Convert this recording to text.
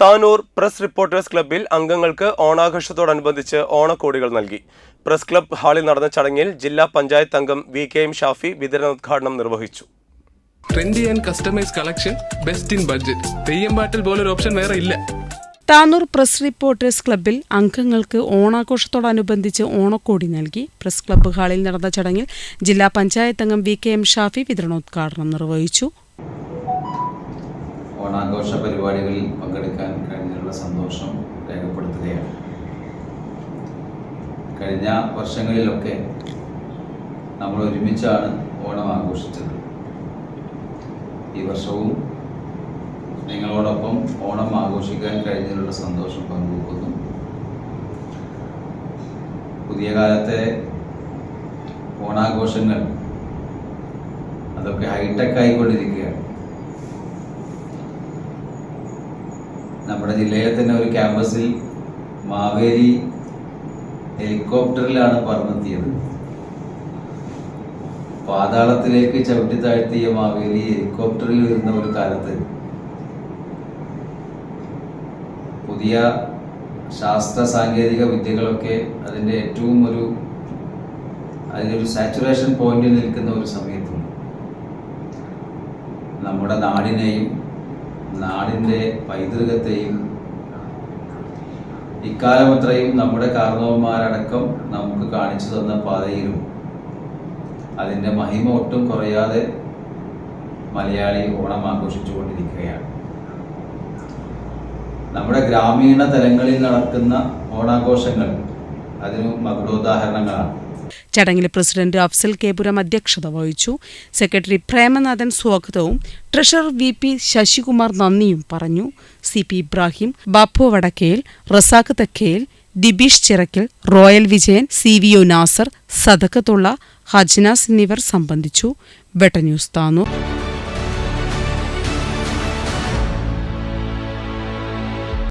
Tanur press reporters ക്ലബ്ബിൽ അംഗങ്ങൾക്ക് ഓണാഘോഷത്തോടനുബന്ധിച്ച് ഓണക്കോടികൾ നൽകി. പ്രസ് ക്ലബ്ബ് ഹാളിൽ നടന്ന ചടങ്ങിൽ ജില്ലാ പഞ്ചായത്ത് അംഗം വി കെ എം ഷാഫി വിതരണോദ്ഘാടനം നിർവഹിച്ചു. Trendy and customise collection best in budget. Theyyam പാട്ടിൽ പോലൊരു ഓപ്ഷൻ വേറെ ഇല്ല. താനൂർ പ്രസ് റിപ്പോർട്ടേഴ്സ് ക്ലബ്ബിൽ അംഗങ്ങൾക്ക് ഓണാഘോഷത്തോടനുബന്ധിച്ച് ഓണക്കോടി നൽകി. പ്രസ് ക്ലബ്ബ് ഹാളിൽ നടന്ന ചടങ്ങിൽ ജില്ലാ പഞ്ചായത്ത് അംഗം വി കെ എം ഷാഫി വിതരണോദ്ഘാടനം നിർവഹിച്ചു. ഓണാഘോഷ പരിപാടികളിൽ പങ്കെടുക്കാൻ കഴിഞ്ഞതിലുള്ള സന്തോഷം രേഖപ്പെടുത്തുകയാണ്. കഴിഞ്ഞ വർഷങ്ങളിലൊക്കെ നമ്മൾ ഒരുമിച്ചാണ് ഓണം ആഘോഷിച്ചത്. ഈ വർഷവും നിങ്ങളോടൊപ്പം ഓണം ആഘോഷിക്കാൻ കഴിഞ്ഞതിലുള്ള സന്തോഷം പങ്കുവെക്കുന്നു. പുതിയ കാലത്തെ ഓണാഘോഷങ്ങൾ അതൊക്കെ ഹൈടെക് ആയിക്കൊണ്ടിരിക്കുകയാണ് നമ്മുടെ ജില്ലയിലെ തന്നെ ഒരു ക്യാമ്പസിൽ മാവേരി ഹെലികോപ്റ്ററിലാണ് പറന്നെത്തിയത്. പാതാളത്തിലേക്ക് ചവിട്ടി താഴ്ത്തിയ മാവേലി ഹെലികോപ്റ്ററിൽ വരുന്ന ഒരു കാലത്ത് പുതിയ ശാസ്ത്ര സാങ്കേതിക വിദ്യകളൊക്കെ അതിന്റെ ഏറ്റവും ഒരു അതിനൊരു സാച്ചുറേഷൻ പോയിന്റിൽ നിൽക്കുന്ന ഒരു സമയത്തും നമ്മുടെ നാടിനെയും നാടിന്റെ പൈതൃകത്തെയും ഇക്കാലമത്രയും നമ്മുടെ കാരണവന്മാരടക്കം നമുക്ക് കാണിച്ചു തന്ന പാതയിലും അതിന്റെ മഹിമ ഒട്ടും കുറയാതെ മലയാളി ഓണം ആഘോഷിച്ചു കൊണ്ടിരിക്കുകയാണ് നമ്മുടെ ഗ്രാമീണ തലങ്ങളിൽ നടക്കുന്ന ഓണാഘോഷങ്ങൾ അതിന് മകുടോദാഹരണങ്ങളാണ്. ചടങ്ങിൽ പ്രസിഡന്റ് അഫ്സൽ കേപുരം അധ്യക്ഷത വഹിച്ചു. സെക്രട്ടറി പ്രേമനാഥൻ സ്വാഗതവും ട്രഷറർ വി പി ശശികുമാർ നന്ദിയും പറഞ്ഞു. C P Ibrahim Bappu Vadakkel Razak Thekkel Dibeesh Chirakkil Royal Vijayan C V O Nasar Sadakkathulla Hajnas എന്നിവർ സംബന്ധിച്ചു. വെട്ട ന്യൂസ് താനൂർ.